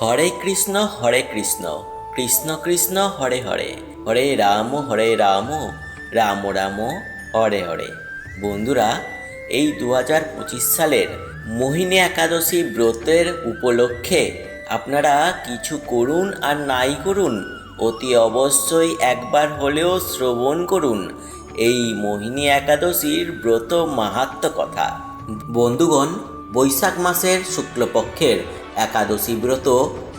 হরে কৃষ্ণ হরে কৃষ্ণ কৃষ্ণ কৃষ্ণ, হরে হরে হরে রাম হরে রাম রাম রাম, হরে হরে। বন্ধুরা, এই দু হাজার পঁচিশ সালের মোহিনী একাদশী ব্রতের উপলক্ষে আপনারা কিছু করুন আর নাই করুন, অতি অবশ্যই একবার হলেও শ্রবণ করুন এই মোহিনী একাদশীর ব্রত মাহাত্ম কথা। বন্ধুগণ, বৈশাখ মাসের শুক্লপক্ষের একাদশী ব্রত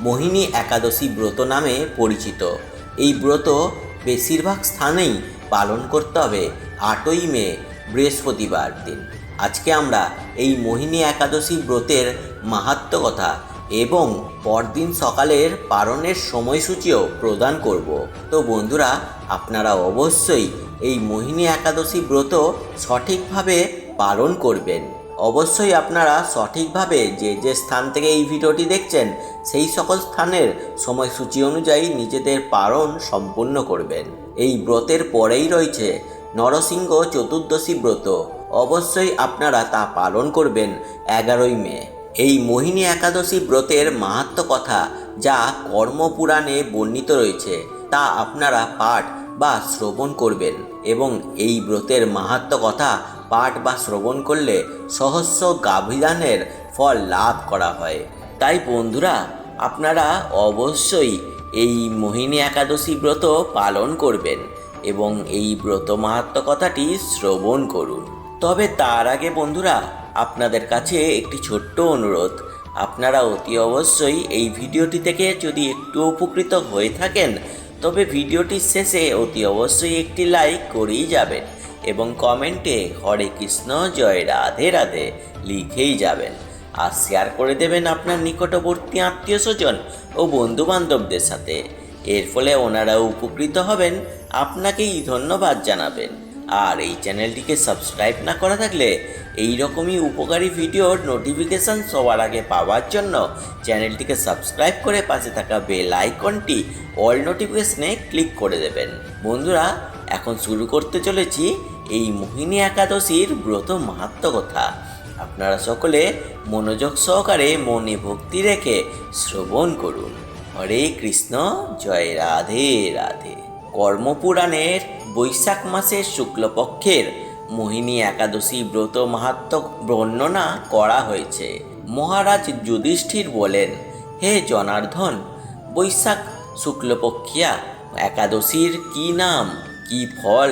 মোহিনী একাদশী ব্রত নামে পরিচিত। এই ব্রত বেশিরভাগ স্থানেই পালন করতে হবে আটই মে, বৃহস্পতিবার দিন। আজকে আমরা এই মোহিনী একাদশী ব্রতের মাহাত্ম কথা এবং পরদিন সকালের পালনের সময়সূচিও প্রদান করব। তো বন্ধুরা, আপনারা অবশ্যই এই মোহিনী একাদশী ব্রত সঠিকভাবে পালন করবেন। অবশ্যই আপনারা সঠিকভাবে যে যে স্থান থেকে এই ভিডিওটি দেখছেন, সেই সকল স্থানের সময়সূচি অনুযায়ী নিজেদের পালন সম্পূর্ণ করবেন। এই ব্রতের পরেই রয়েছে নরসিংহ চতুর্দশী ব্রত। অবশ্যই আপনারা তা পালন করবেন এগারোই মে। এই মোহিনী একাদশী ব্রতের মাহাত্ম কথা যা কর্মপুরাণে বর্ণিত রয়েছে, তা আপনারা পাঠ বা শ্রবণ করবেন এবং এই ব্রতের মাহাত্ম কথা পাঠ বা শ্রবণ করলে সহস্র গাভিদানের ফল লাভ করা হয়। তাই বন্ধুরা, আপনারা অবশ্যই এই মোহিনী একাদশী ব্রত পালন করবেন এবং এই ব্রত মাহাত্ম কথাটি শ্রবণ করুন। তবে তার আগে বন্ধুরা, আপনাদের কাছে একটি ছোট্ট অনুরোধ। আপনারা অতি অবশ্যই এই ভিডিওটি থেকে যদি একটু উপকৃত হয়ে থাকেন, তবে ভিডিওটির শেষে অতি অবশ্যই একটি লাইক করেই যাবেন। এবং কমেন্টে হরে কৃষ্ণ, জয় রাধে রাধে লিখেই যাবেন। আর শেয়ার করে দেবেন আপনার নিকটবর্তী আত্মীয় স্বজন ও বন্ধু বান্ধবদের সাথে। এর ফলে ওনারাও উপকৃত হবেন, আপনাকেই ধন্যবাদ জানাবেন। আর এই চ্যানেলটিকে সাবস্ক্রাইব না করা থাকলে এই রকমই উপকারী ভিডিওর নোটিফিকেশান সবার আগে পাওয়ার জন্য চ্যানেলটিকে সাবস্ক্রাইব করে পাশে থাকা বেল আইকনটি অল নোটিফিকেশনে ক্লিক করে দেবেন। বন্ধুরা, এখন শুরু করতে চলেছি এই মোহিনী একাদশীর ব্রত মাহাত্ম কথা। আপনারা সকলে মনোযোগ সহকারে মনে ভক্তি রেখে শ্রবণ করুন। হরে কৃষ্ণ, জয় রাধে রাধে। কর্মপুরাণের বৈশাখ মাসের শুক্লপক্ষের মোহিনী একাদশী ব্রত মাহাত্ম বর্ণনা করা হয়েছে। মহারাজ যুধিষ্ঠির বলেন, হে জনার্দন, বৈশাখ শুক্লপক্ষিয়া, একাদশীর কি নাম, কি ফল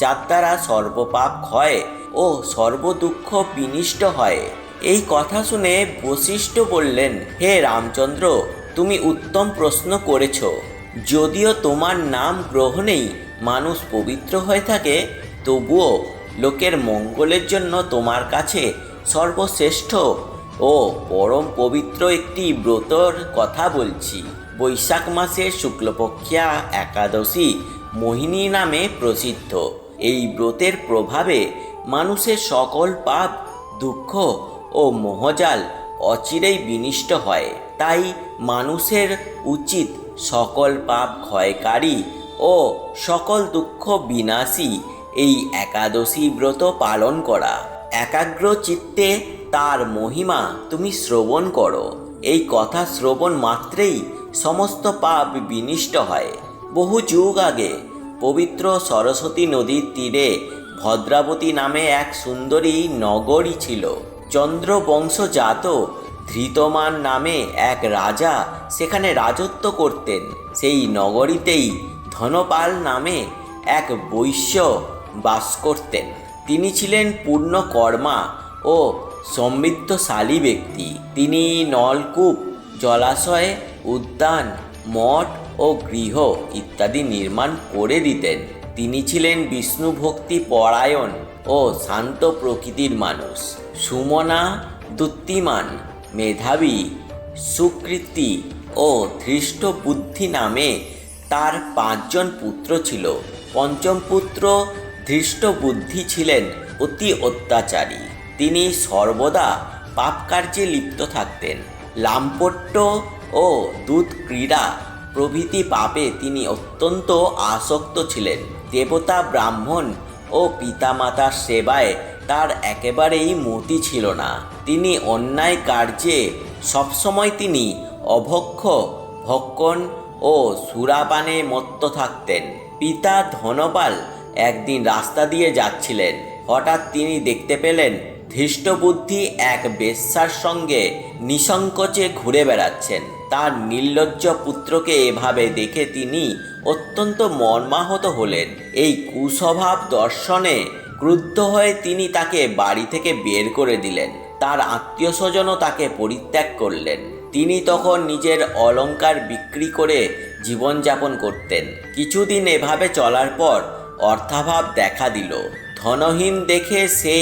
যার দ্বারা সর্বপাপ ক্ষয় ও সর্বদুঃখ বিনিষ্ট হয়। এই কথা শুনে বশিষ্ঠ বললেন, হে রামচন্দ্র, তুমি উত্তম প্রশ্ন করেছ। যদিও তোমার নাম গ্রহণেই মানুষ পবিত্র হয়ে থাকে, তবুও লোকের মঙ্গলের জন্য তোমার কাছে সর্বশ্রেষ্ঠ ও পরম পবিত্র একটি ব্রতর কথা বলছি। বৈশাখ মাসের শুক্লপক্ষিয়া একাদশী মোহিনী নামে প্রসিদ্ধ। এই ব্রতের প্রভাবে মানুষের সকল পাপ, দুঃখ ও মোহজাল অচিরেই বিনিষ্ট হয়। তাই মানুষের উচিত সকল পাপ ক্ষয়কারী ও সকল দুঃখ বিনাশী এই একাদশী ব্রত পালন করা। একাগ্র চিত্তে তার মহিমা তুমি শ্রবণ করো। এই কথা শ্রবণ মাত্রেই সমস্ত পাপ বিনিষ্ট হয়। বহু যুগ আগে পবিত্র সরস্বতী নদীর তীরে ভদ্রাবতী নামে এক সুন্দরী নগরী ছিল। চন্দ্রবংশজাত ধৃতমান নামে এক রাজা সেখানে রাজত্ব করতেন। সেই নগরীতেই ধনপাল নামে এক বৈশ্য বাস করতেন। তিনি ছিলেন পূর্ণ কর্মা ও সমৃদ্ধশালী ব্যক্তি। তিনি নলকূপ, জলাশয়, উদ্যান, মঠ ও গৃহ ইত্যাদি নির্মাণ করে দিতেন। তিনি ছিলেন বিষ্ণু ভক্তি পরায়ণ ও শান্ত প্রকৃতির মানুষ। সুমনা, দুত্তিমান, মেধাবী, সুকৃতি ও ধৃষ্ট বুদ্ধি নামে তার পাঁচজন পুত্র ছিল। পঞ্চম পুত্র ধৃষ্ট বুদ্ধি ছিলেন, অতি অত্যাচারী। তিনি সর্বদা পাপ কার্যে লিপ্ত থাকতেন। লাম্পট্য ও দুধ ক্রীড়া প্রভৃতি পাপে তিনি অত্যন্ত আসক্ত ছিলেন। দেবতা ব্রাহ্মণ ও পিতামাতার সেবায় তার একেবারেই মতি ছিল না। তিনি অন্যায় কার্যে সবসময় তিনি অভক্ষ, ভক্ষণ ও সুরাপানে মত্ত থাকতেন। পিতা ধনপাল একদিন রাস্তা দিয়ে যাচ্ছিলেন। হঠাৎ তিনি দেখতে পেলেন ধৃষ্টবুদ্ধি এক বেশ্যার সঙ্গে নিসংকোচে ঘুরে বেড়াচ্ছেন। তার নির্লজ্জ পুত্রকে এভাবে দেখে তিনি অত্যন্ত মর্মাহত হলেন। এই কুস্বভাব দর্শনে ক্রুদ্ধ হয়ে তিনি তাকে বাড়ি থেকে বের করে দিলেন। তার আত্মীয় স্বজনও তাকে পরিত্যাগ করলেন। তিনি তখন নিজের অলঙ্কার বিক্রি করে জীবনযাপন করতেন। কিছুদিন এভাবে চলার পর অর্থাভাব দেখা দিল। ধনহীন দেখে সে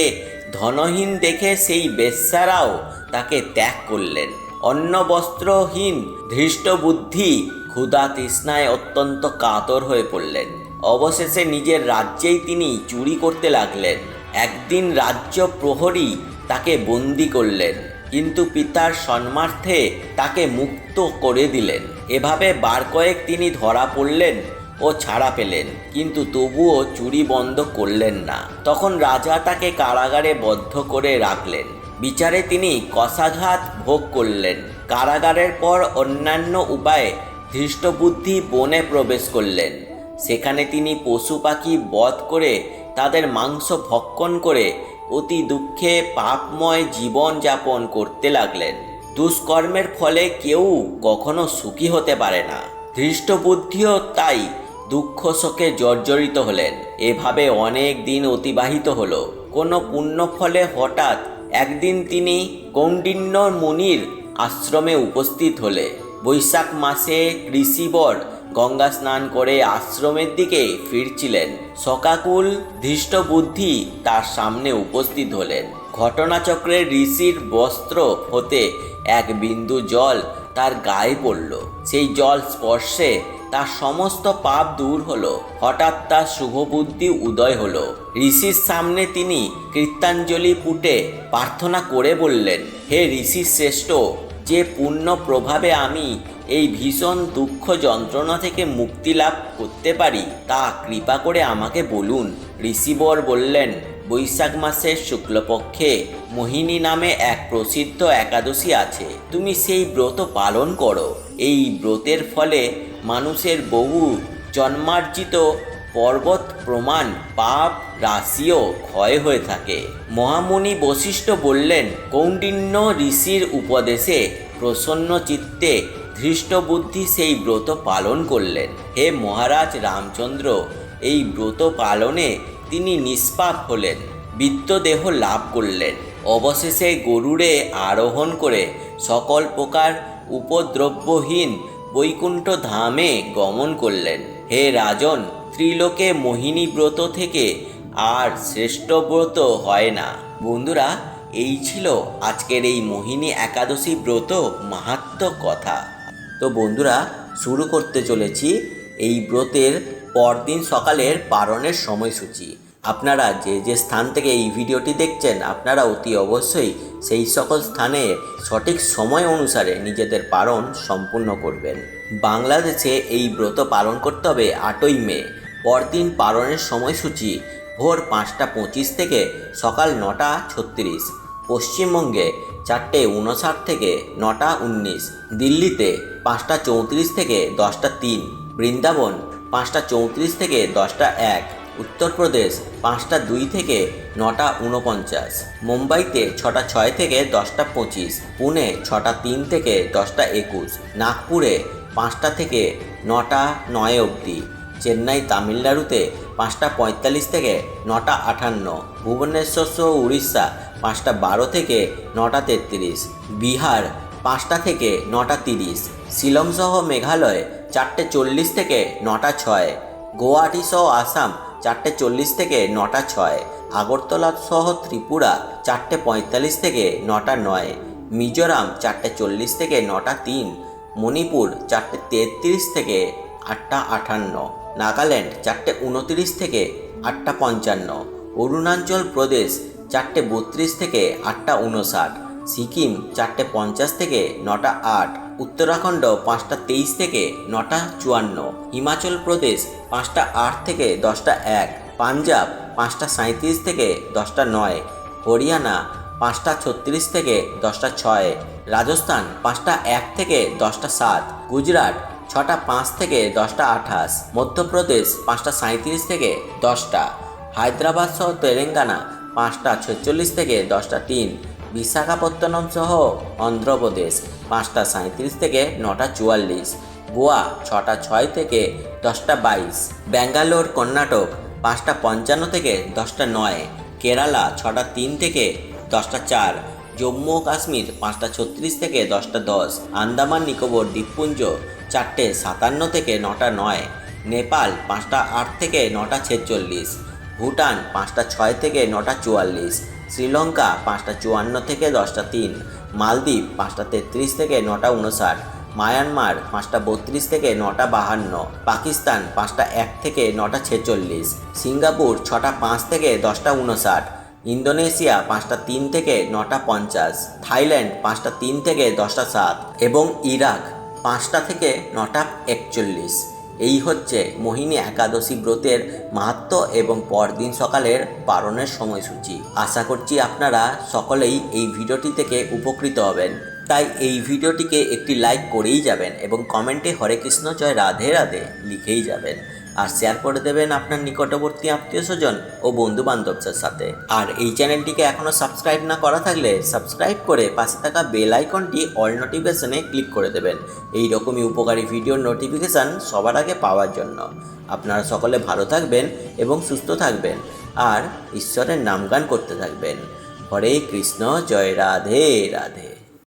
ধনহীন দেখে সেই বেশ্যারাও তাকে ত্যাগ করলেন। অন্ন বস্ত্রহীন ধৃষ্ট বুদ্ধি ক্ষুধা তৃষ্ণায় অত্যন্ত কাতর হয়ে পড়লেন। অবশেষে নিজের রাজ্যেই তিনি চুরি করতে লাগলেন। একদিন রাজ্য প্রহরী তাকে বন্দি করলেন, কিন্তু পিতার সম্মার্থে তাকে মুক্ত করে দিলেন। এভাবে বার কয়েক তিনি ধরা পড়লেন ও ছাড়া পেলেন। কিন্তু তবুও চুরি বন্ধ করলেন না। তখন রাজা তাকে কারাগারে বদ্ধ করে রাখলেন। বিচারে তিনি কষাঘাত ভোগ করলেন। কারাগারের পর অন্যান্য উপায়ে ধৃষ্টবুদ্ধি বনে প্রবেশ করলেন। সেখানে তিনি পশু পাখি বধ করে তাদের মাংস ভক্ষণ করে অতি দুঃখে পাপময় জীবন যাপন করতে লাগলেন। দুষ্কর্মের ফলে কেউ কখনো সুখী হতে পারে না। ধৃষ্টবুদ্ধিও তাই দুঃখ শোকে জর্জরিত হলেন। এভাবে অনেক দিন অতিবাহিত হলো। কোনো পুণ্য ফলে হঠাৎ একদিন তিনি কৌণ্ডিন্য মুনির আশ্রমে উপস্থিত হলে বৈশাখ মাসে ঋষিবর গঙ্গা স্নান করে আশ্রমের দিকে ফিরছিলেন। শকাকুল ধৃষ্ট বুদ্ধি তার সামনে উপস্থিত হলেন। ঘটনাচক্রে ঋষির বস্ত্র হতে এক বিন্দু জল তার গায়ে পড়ল। সেই জল স্পর্শে তার সমস্ত পাপ দূর হলো। হঠাৎ তার শুভবুদ্ধি উদয় হলো। ঋষির সামনে তিনি কীর্তাঞ্জলি পুটে প্রার্থনা করে বললেন, হে ঋষি শ্রেষ্ঠ, যে পূর্ণ প্রভাবে আমি এই ভীষণ দুঃখ যন্ত্রণা থেকে মুক্তি লাভ করতে পারি, তা কৃপা করে আমাকে বলুন। ঋষিবর বললেন বৈশাখ মাসের শুক্লপক্ষে মোহিনী নামে এক প্রসিদ্ধ একাদশী আছে। তুমি সেই ব্রত পালন করো। এই ব্রতের ফলে মানুষের বহু জন্মার্জিত পর্বত প্রমাণ, পাপ, রাশিও ক্ষয় হয়ে থাকে। মহামুনি বশিষ্ঠ বললেন, কৌণ্ডিন্য ঋষির উপদেশে প্রসন্ন চিত্তে ধৃষ্টবুদ্ধি সেই ব্রত পালন করলেন। হে মহারাজ রামচন্দ্র, এই ব্রত পালনে তিনি নিষ্পাপ হলেন, বিত্তদেহ লাভ করলেন। অবশেষে গরুড়ে আরোহণ করে সকল প্রকার উপদ্রব্যহীন বৈকুণ্ঠ ধামে গমন করলেন। হে রাজন, ত্রিলোকে মোহিনী ব্রত থেকে আর শ্রেষ্ঠ ব্রত হয় না। বন্ধুরা, এই ছিল আজকের এই মোহিনী একাদশী ব্রত মাহাত্ম কথা। তো বন্ধুরা, শুরু করতে চলেছি এই ব্রতের পরদিন সকালের পারণের সময়সূচি। আপনারা যে যে স্থান থেকে এই ভিডিওটি দেখছেন, আপনারা অতি অবশ্যই সেই সকল স্থানে সঠিক সময় অনুসারে নিজেদের পালন সম্পূর্ণ করবেন। বাংলাদেশে এই ব্রত পালন করতে হবে আটই মে। পরদিন পালনের সময়সূচি ভোর পাঁচটা পঁচিশ থেকে সকাল নটা ছত্রিশ। পশ্চিমবঙ্গে চারটে উনষাট থেকে নটা উনিশ। দিল্লিতে পাঁচটা চৌত্রিশ থেকে দশটা তিন। বৃন্দাবন পাঁচটা চৌত্রিশ থেকে দশটা এক। উত্তরপ্রদেশ পাঁচটা দুই থেকে নটা উনপঞ্চাশ মুম্বাইতে ছটা ছয় থেকে দশটা পঁচিশ। পুনে ছটা তিন থেকে দশটা একুশ। নাগপুরে পাঁচটা থেকে নটা নয় অবধি। চেন্নাই তামিলনাড়ুতে পাঁচটা পঁয়তাল্লিশ থেকে নটা আটান্ন ভুবনেশ্বর সহ উড়িষ্যা পাঁচটা বারো থেকে নটা তেত্রিশ। বিহার পাঁচটা থেকে নটা তিরিশ। শিলং সহ মেঘালয় চারটে চল্লিশ থেকে নটা ছয়। গুয়াহাটি সহ আসাম চারটে চল্লিশ থেকে নটা ছয়। আগরতলা সহ ত্রিপুরা চারটে পঁয়তাল্লিশ থেকে নটা নয়। মিজোরাম চারটে চল্লিশ থেকে নটা তিন। মণিপুর চারটে তেত্রিশ থেকে আটটা আটান্ন নাগাল্যান্ড চারটে উনত্রিশ থেকে আটটা পঞ্চান্ন। অরুণাচল প্রদেশ চারটে বত্রিশ থেকে আটটা উনষাট। সিকিম চারটে পঞ্চাশ থেকে নটা আট। উত্তরাখণ্ড পাঁচটা তেইশ থেকে নটা চুয়ান্ন, হিমাচল প্রদেশ পাঁচটা আট থেকে দশটা এক, পাঞ্জাব পাঁচটা সাঁত্রিশ থেকে দশটা নয়, হরিয়ানা পাঁচটা ছত্রিশ থেকে দশটা ছয়, রাজস্থান পাঁচটা এক থেকে দশটা সাত, গুজরাট ছটা পাঁচ থেকে দশটা আঠাশ, মধ্যপ্রদেশ পাঁচটা সাঁত্রিশ থেকে দশটা, হায়দ্রাবাদ সহ তেলেঙ্গানা পাঁচটা ছেচল্লিশ থেকে দশটা তিন বিশাখাপত্তনম সহ অন্ধ্রপ্রদেশ পাঁচটা সাঁত্রিশ থেকে নটা চুয়াল্লিশ, গোয়া ছটা ছয় থেকে দশটা বাইশ, ব্যাঙ্গালোর, কর্ণাটক পাঁচটা পঞ্চান্ন থেকে দশটা নয়, কেরালা ছটা তিন থেকে দশটা চার, জম্মু ও কাশ্মীর পাঁচটা ছত্রিশ থেকে দশটা দশ, আন্দামান, নিকোবর, দ্বীপপুঞ্জ চারটে সাতান্ন থেকে নটা নয়, নেপাল পাঁচটা আট থেকে নটা ছেচল্লিশ, ভুটান পাঁচটা ছয় থেকে নটা চুয়াল্লিশ শ্রীলঙ্কা পাঁচটা চুয়ান্ন থেকে দশটা তিন, মালদ্বীপ পাঁচটা তেত্রিশ থেকে নটা উনষাট, মায়ানমার পাঁচটা বত্রিশ থেকে নটা বাহান্ন, পাকিস্তান পাঁচটা এক থেকে নটা ছেচল্লিশ, সিঙ্গাপুর ছটা পাঁচ থেকে দশটা উনষাট, ইন্দোনেশিয়া পাঁচটা তিন থেকে নটা পঞ্চাশ, থাইল্যান্ড পাঁচটা তিন থেকে দশটা সাত এবং ইরাক পাঁচটা থেকে নটা একচল্লিশ। এই হচ্ছে মোহিনী একাদশী ব্রতের মাহাত্ম এবং পরদিন সকালের পালনের সময়সূচি। আশা করছি আপনারা সকলেই এই ভিডিওটি থেকে উপকৃত হবেন। তাই এই ভিডিওটিকে একটি লাইক করেই যাবেন এবং কমেন্টে হরে কৃষ্ণ জয় রাধে রাধে লিখেই যাবেন। আর শেয়ার করে দেবেন আপনার নিকটবর্তী আত্মীয় স্বজন ও বন্ধু বান্ধবদের সাথে। আর এই চ্যানেলটিকে এখনও সাবস্ক্রাইব না করা থাকলে সাবস্ক্রাইব করে পাশে থাকা বেল আইকনটি অল নোটিফিকেশনে ক্লিক করে দেবেন। এই রকমই উপকারী ভিডিওর নোটিফিকেশান সবার আগে পাওয়ার জন্য। আপনারা সকলে ভালো থাকবেন এবং সুস্থ থাকবেন। আর ঈশ্বরের নামগান করতে থাকবেন। হরে কৃষ্ণ, জয় রাধে রাধে।